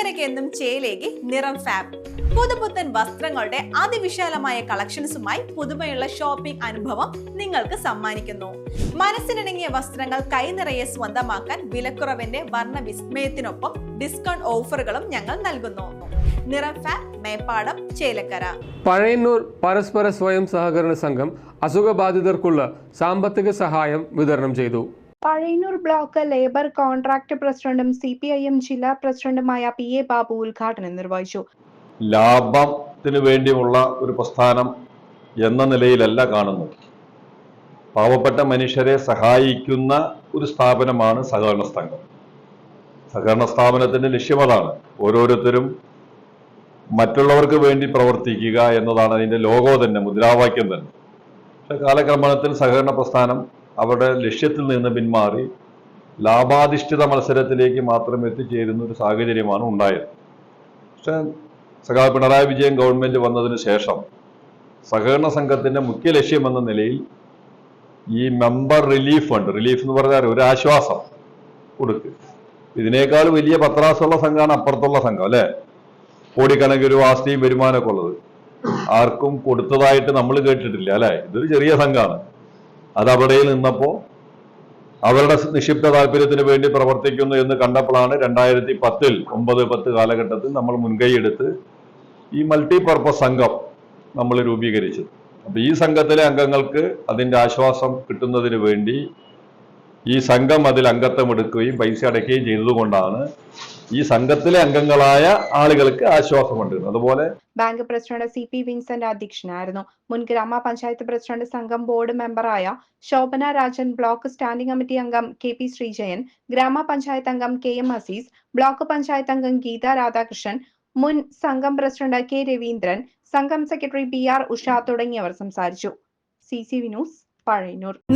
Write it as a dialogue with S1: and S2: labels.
S1: ചേലക്കരയ്ക്ക് ചേലേകി നിറം ഫാബ്. പുതുപുത്തൻ വസ്ത്രങ്ങളുടെ അതിവിശാലമായ കളക്ഷൻസുമായി പുതുമയുള്ള ഷോപ്പിംഗ് അനുഭവം നിങ്ങൾക്ക് സമ്മാനിക്കുന്നു. മനസ്സിനിണങ്ങിയ വസ്ത്രങ്ങൾ കൈനിറയെ സ്വന്തമാക്കാൻ വിലക്കുറവിന്റെ വർണ വിസ്മയത്തിനൊപ്പം ഡിസ്കൗണ്ട് ഓഫറുകളും ഞങ്ങൾ നൽകുന്നു. നിറം ഫാബ് മേപ്പാടം ചേലക്കര.
S2: പഴയന്നൂർ പരസ്പര സ്വയം സഹകരണ സംഘം അസുഖബാധിതർക്കുള്ള സാമ്പത്തിക സഹായം വിതരണം ചെയ്തു.
S3: പഴയന്നൂർ ബ്ലോക്ക് ലേബർ കോൺട്രാക്ട് പ്രസിഡന്റും സി പി ഐ എം ജില്ലാ പ്രസിഡന്റുമായ പി എ ബാബു ഉദ്ഘാടനം നിർവഹിച്ചു.
S4: ലാഭത്തിന് വേണ്ടിയുള്ള ഒരു പ്രസ്ഥാനം എന്ന നിലയിലല്ല കാണുന്നത്. പാവപ്പെട്ട മനുഷ്യരെ സഹായിക്കുന്ന ഒരു സ്ഥാപനമാണ് സഹകരണ സംഘം. സഹകരണ സ്ഥാപനത്തിന്റെ ലക്ഷ്യം അതാണ് ഓരോരുത്തരും മറ്റുള്ളവർക്ക് വേണ്ടി പ്രവർത്തിക്കുക എന്നതാണ് അതിന്റെ ലോഗോ തന്നെ മുദ്രാവാക്യം തന്നെ. പക്ഷെ കാലക്രമണത്തിൽ സഹകരണ പ്രസ്ഥാനം അവരുടെ ലക്ഷ്യത്തിൽ നിന്ന് പിന്മാറി ലാഭാധിഷ്ഠിത മത്സരത്തിലേക്ക് മാത്രം എത്തിച്ചേരുന്ന ഒരു സാഹചര്യമാണ് ഉണ്ടായത്. പക്ഷെ സഖാ പിണറായി വിജയൻ ഗവൺമെന്റ് വന്നതിന് ശേഷം സഹകരണ സംഘത്തിന്റെ മുഖ്യ ലക്ഷ്യം എന്ന നിലയിൽ ഈ മെമ്പർ റിലീഫ് ഫണ്ട് റിലീഫ് എന്ന് പറഞ്ഞാൽ ഒരു ആശ്വാസം കൊടുക്കുക ഇതിനേക്കാൾ വലിയ പത്രാസുള്ള സംഘമാണ് അപ്പുറത്തുള്ള സംഘം അല്ലെ? കോടിക്കണക്കിന് രൂപ ആസ്തിയും വരുമാനമൊക്കെ ഉള്ളത്. ആർക്കും കൊടുത്തതായിട്ട് നമ്മൾ കേട്ടിട്ടില്ല അല്ലെ? ഇതൊരു ചെറിയ സംഘമാണ് അത് അവിടെ നിന്നപ്പോ അവരുടെ നിക്ഷിപ്ത താല്പര്യത്തിന് വേണ്ടി പ്രവർത്തിക്കുന്നു എന്ന് കണ്ടപ്പോഴാണ് രണ്ടായിരത്തി പത്തിൽ ഒമ്പത് പത്ത് കാലഘട്ടത്തിൽ നമ്മൾ മുൻകൈയെടുത്ത് ഈ മൾട്ടി പർപ്പസ് സംഘം നമ്മൾ രൂപീകരിച്ചത്. അപ്പൊ ഈ സംഘത്തിലെ അംഗങ്ങൾക്ക് അതിന്റെ ആശ്വാസം കിട്ടുന്നതിന് വേണ്ടി ഈ സംഘം അതിൽ അംഗത്വം എടുക്കുകയും പൈസ അടയ്ക്കുകയും ചെയ്തതുകൊണ്ടാണ് ഈ സംഘത്തിലെ അംഗങ്ങളായ ആളുകൾക്ക് ആശ്വാസമുണ്ട്. അതുപോലെ
S3: bank president C P Vincent അധ്യക്ഷനായിരുന്നു. മുൻ ഗ്രാമപഞ്ചായത്ത് പ്രസിഡന്റ് സംഘം board മെമ്പറായ Shobhana Rajan block standing committee അംഗം കെ പി ശ്രീജയൻ ഗ്രാമപഞ്ചായത്ത് അംഗം K M Azeez block panchayat അംഗം ഗീത രാധാകൃഷ്ണൻ മുൻ സംഘം പ്രസിഡന്റ് കെ രവീന്ദ്രൻ സംഘം സെക്രട്ടറി ബി ആർ ഉഷ തുടങ്ങിയവർ സംസാരിച്ചു. C C V news Pazhayannur.